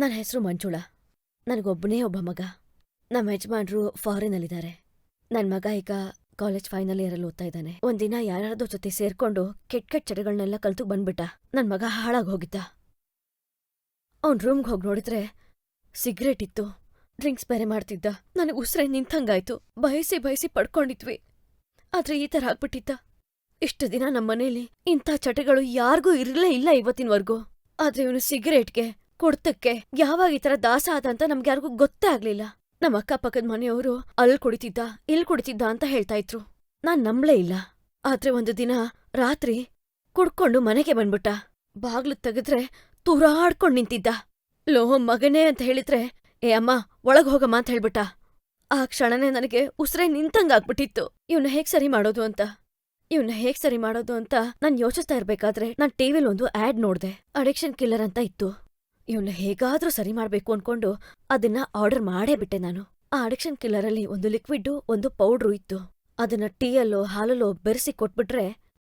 ನನ್ನ ಹೆಸರು ಮಂಜುಳ. ನನಗೊಬ್ಬನೇ ಒಬ್ಬ ಮಗ. ನಮ್ಮ ಯಜಮಾನ್ರು ಫಾರಿನಲ್ಲಿದ್ದಾರೆ. ನನ್ನ ಮಗ ಈಗ ಕಾಲೇಜ್ ಫೈನಲ್ ಇಯರಲ್ಲಿ ಓದ್ತಾ ಇದ್ದಾನೆ. ಒಂದಿನ ಯಾರ್ಯಾರ್ದೋ ಜೊತೆ ಸೇರ್ಕೊಂಡು ಕೆಟ್ ಕೆಟ್ ಚಟಗಳನ್ನೆಲ್ಲ ಕಲ್ತು ಬಂದ್ಬಿಟ್ಟ. ನನ್ ಮಗ ಹಾಳಾಗಿ ಹೋಗಿದ್ದ. ಅವ್ನ್ ರೂಮ್ಗೆ ಹೋಗಿ ನೋಡಿದ್ರೆ ಸಿಗರೇಟ್ ಇತ್ತು. ಡ್ರಿಂಕ್ಸ್ ಬೇರೆ ಮಾಡ್ತಿದ್ದ. ನನಗೆ ಉಸಿರೇ ನಿಂತಂಗಾಯ್ತು. ಬಯಸಿ ಬಯಸಿ ಪಡ್ಕೊಂಡಿದ್ವಿ. ಆದ್ರೆ ಈ ತರ ಆಗ್ಬಿಟ್ಟಿದ್ದ ಇಷ್ಟು ದಿನ ನಮ್ಮ ಮನೇಲಿ ಇಂಥ ಚಟಗಳು ಯಾರಿಗೂ ಇರಲೇ ಇಲ್ಲ ಇವತ್ತಿನವರೆಗೂ. ಆದ್ರೆ ಇವನು ಸಿಗರೇಟ್ಗೆ ಕುಡ್ತಕ್ಕೆ ಯಾವಾಗ ಈ ತರ ದಾಸ ಆದ ಅಂತ ನಮ್ಗೆ ಯಾರಿಗೂ ಗೊತ್ತೇ ಆಗ್ಲಿಲ್ಲ. ನಮ್ಮ ಅಕ್ಕಪಕ್ಕದ ಮನೆಯವರು ಅಲ್ ಕುಡಿತಿದ್ದ, ಇಲ್ ಕುಡಿತಿದ್ದ ಅಂತ ಹೇಳ್ತಾ ಇದ್ರು. ನಾನ್ ನಂಬ್ಲೇ ಇಲ್ಲ. ಆದ್ರೆ ಒಂದು ದಿನ ರಾತ್ರಿ ಕುಡ್ಕೊಂಡು ಮನೆಗೆ ಬಂದ್ಬಿಟ್ಟ. ಬಾಗ್ಲು ತೆಗೆದ್ರೆ ತೂರಾಡ್ಕೊಂಡ್ ನಿಂತಿದ್ದ. ಲೋ, ಮಗನೇ ಅಂತ ಹೇಳಿದ್ರೆ, ಏ ಅಮ್ಮ, ಒಳಗ್ ಹೋಗಮ್ಮ ಅಂತ ಹೇಳ್ಬಿಟ್ಟ. ಆ ಕ್ಷಣನೇ ನನಗೆ ಉಸಿರೇ ನಿಂತಂಗಾಗ್ಬಿಟ್ಟಿತ್ತು ಇವ್ನ ಹೇಗ್ ಸರಿ ಮಾಡೋದು ಅಂತ. ಇವ್ನ ಹೇಗ್ ಸರಿ ಮಾಡೋದು ಅಂತ ನಾನ್ ಯೋಚಿಸ್ತಾ ಇರ್ಬೇಕಾದ್ರೆ ನಾನ್ ಟಿವಿಲ್ ಒಂದು ಆಡ್ ನೋಡ್ದೆ. ಅಡಿಕ್ಷನ್ ಕಿಲ್ಲರ್ ಅಂತ ಇತ್ತು. ಇವ್ನ ಹೇಗಾದ್ರೂ ಸರಿ ಮಾಡ್ಬೇಕು ಅನ್ಕೊಂಡು ಅದನ್ನ ಆರ್ಡರ್ ಮಾಡೇ ಬಿಟ್ಟೆ ನಾನು. ಆ ಅಡಿಕ್ಷನ್ ಕಿಲ್ಲರಲ್ಲಿ ಒಂದು ಲಿಕ್ವಿಡ್ ಒಂದು ಪೌಡ್ರು ಇತ್ತು. ಅದನ್ನ ಟೀಯಲ್ಲೋ, ಹಾಲಲ್ಲೋ ಬೆರೆಸಿ ಕೊಟ್ಬಿಟ್ರೆ